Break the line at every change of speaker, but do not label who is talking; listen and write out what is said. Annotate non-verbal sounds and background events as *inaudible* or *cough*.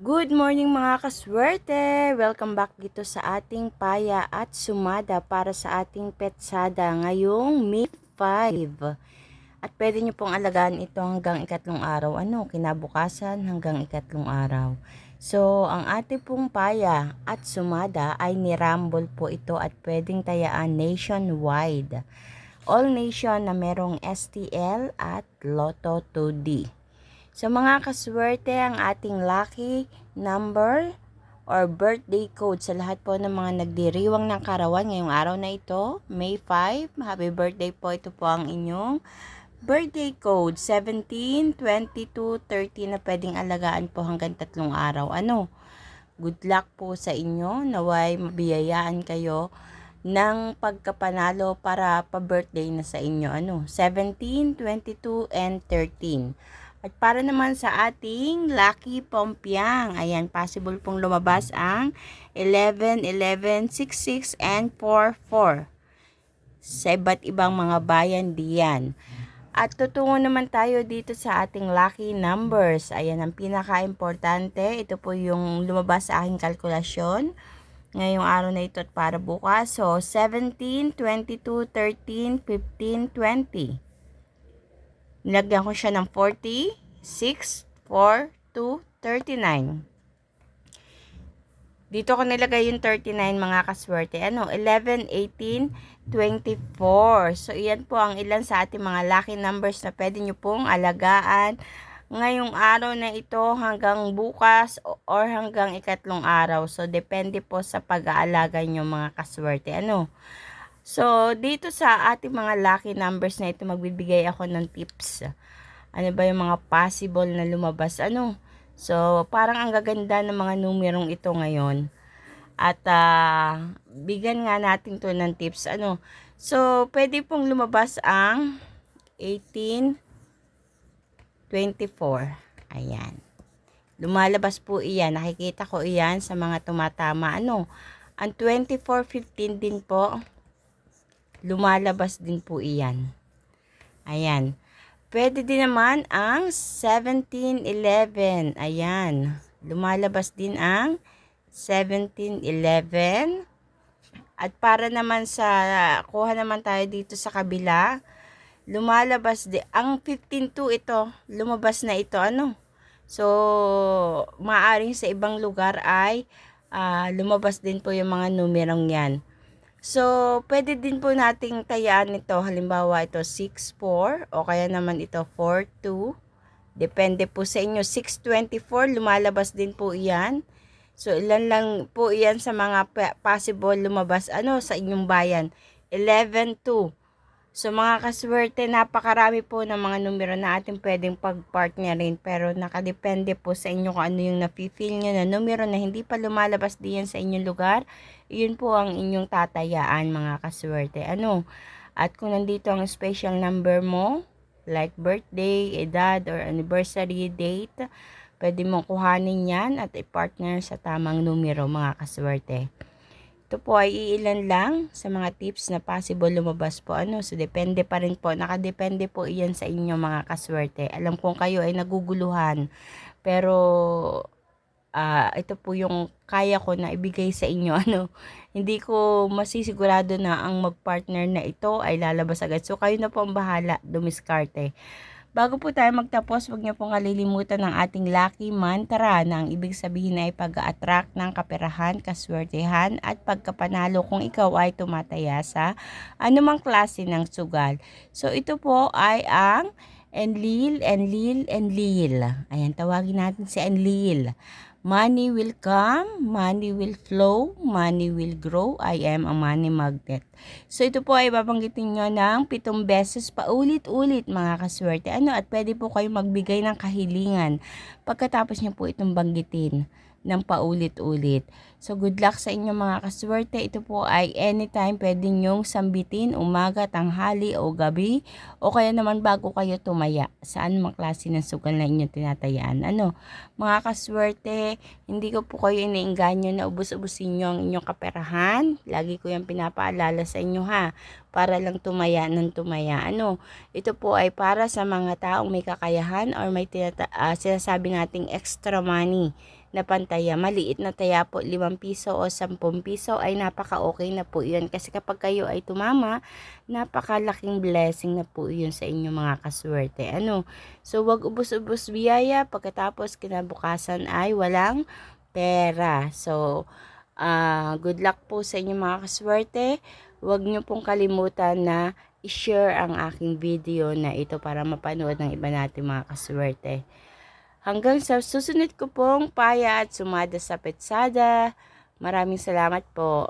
Good morning mga kaswerte! Welcome back dito sa ating paya at sumada para sa ating petsada ngayong May 5. At pwede nyo pong alagaan ito hanggang ikatlong araw. Ano? Kinabukasan hanggang ikatlong araw. So, ang ating pong paya at sumada ay nirambol po ito at pwedeng tayaan nationwide. All nation na merong STL at Lotto 2D. So mga kaswerte ang ating lucky number or birthday code sa lahat po ng mga nagdiriwang ng karawan ngayong araw na ito, May 5. Happy birthday po. Ito po ang inyong birthday code 17, 22, 30 na pwedeng alagaan po hanggang tatlong araw. Ano? Good luck po sa inyo. Naway mabiyayaan kayo ng pagkapanalo para pa-birthday na sa inyo. Ano? 17, 22, and 13. At para naman sa ating Lucky Pompiang, ayan, possible pong lumabas ang 11, 11, 66, and 44 sa iba't ibang mga bayan diyan. At tutungo naman tayo dito sa ating lucky numbers. Ayan ang pinaka-importante. Ito po yung lumabas sa aking kalkulasyon ngayong araw na ito at para bukas. So, 17, 22, 13, 15, 20. Nilagyan ko siya ng 40, 6, 4, 2, 39. Dito ko nilagay yung 39 mga kaswerte. Ano? 11, 18, 24. So, iyan po ang ilan sa ating mga lucky numbers na pwede nyo pong alagaan ngayong araw na ito hanggang bukas or hanggang ikatlong araw. So, depende po sa pag-aalaga nyo mga kaswerte. Ano? So, dito sa ating mga lucky numbers na ito, magbibigay ako ng tips. Ano ba yung mga possible na lumabas? Ano? So, parang ang gaganda ng mga numerong ito ngayon. At uh, bigyan nga natin to ng tips. Ano? So, pwede pong lumabas ang 18, 24. Ayan. Lumalabas po iyan. Nakikita ko iyan sa mga tumatama. Ano? Ang 24, 15 din po. Lumalabas din po iyan. Ayan. Pwede din naman ang 1711. Ayan. Lumalabas din ang 1711. At para naman sa, kuha naman tayo dito sa kabila, lumalabas din, ang 152 ito, lumabas na ito, ano? So, maaring sa ibang lugar ay uh, lumabas din po yung mga numerong yan. So, pwede din po nating tayaan ito. Halimbawa, ito 6-4 o kaya naman ito 4-2. Depende po sa inyo. 624, lumalabas din po iyan. So, ilan lang po iyan sa mga possible lumabas ano sa inyong bayan. 11-2. So mga kaswerte, napakarami po ng mga numero na ating pwedeng pag-partnerin pero nakadepende po sa inyo kung ano yung nafe-feel nyo na numero na hindi pa lumalabas diyan sa inyong lugar. Yun po ang inyong tatayaan mga kaswerte. Ano? At kung nandito ang special number mo, like birthday, edad, or anniversary date, pwede mong kuhanin yan at i-partner sa tamang numero mga kaswerte. Ito po ay iilan lang sa mga tips na possible lumabas po. Ano, so depende pa rin po. Nakadepende po iyan sa inyo mga kaswerte. Alam kong kayo ay naguguluhan. Pero uh, ito po yung kaya ko na ibigay sa inyo. *laughs* Ano, hindi ko masisigurado na ang magpartner na ito ay lalabas agad. So kayo na po ang bahala dumiskarte. Bago po tayo magtapos, huwag niyo pong kalilimutan ng ating lucky mantra na ang ibig sabihin ay pag-attract ng kaperahan, kaswertehan at pagkapanalo kung ikaw ay tumataya sa anumang klase ng sugal. So ito po ay ang Enlil, Enlil, Enlil. Ayan, tawagin natin si Enlil. Money will come, money will flow, money will grow. I am a money magnet. So ito po ay babanggitin nyo ng pitong beses paulit-ulit mga kaswerte. Ano at pwede po kayo magbigay ng kahilingan pagkatapos nyo po itong banggitin ng paulit-ulit. So, good luck sa inyo mga kaswerte. Ito po ay anytime pwede nyong sambitin, umaga, tanghali o gabi o kaya naman bago kayo tumaya sa anumang klase ng sugal na inyong tinatayaan. Ano, mga kaswerte, hindi ko po kayo iniinganyo na ubus-ubusin nyo ang inyong kaperahan. Lagi ko yung pinapaalala sa inyo ha, para lang tumaya ng tumaya. Ano, ito po ay para sa mga taong may kakayahan or may tinata- uh, sinasabi nating extra money na pantaya. Maliit na taya po, 5 piso o 10 piso ay napaka-okay na po yun. Kasi kapag kayo ay tumama, napakalaking blessing na po yun sa inyo mga kaswerte. Ano? So, wag ubos-ubos biyaya pagkatapos kinabukasan ay walang pera. So, ah good luck po sa inyo mga kaswerte. Huwag nyo pong kalimutan na i-share ang aking video na ito para mapanood ng iba natin mga kaswerte. Hanggang sa susunod ko pong paya at sumada sa petsada. Maraming salamat po.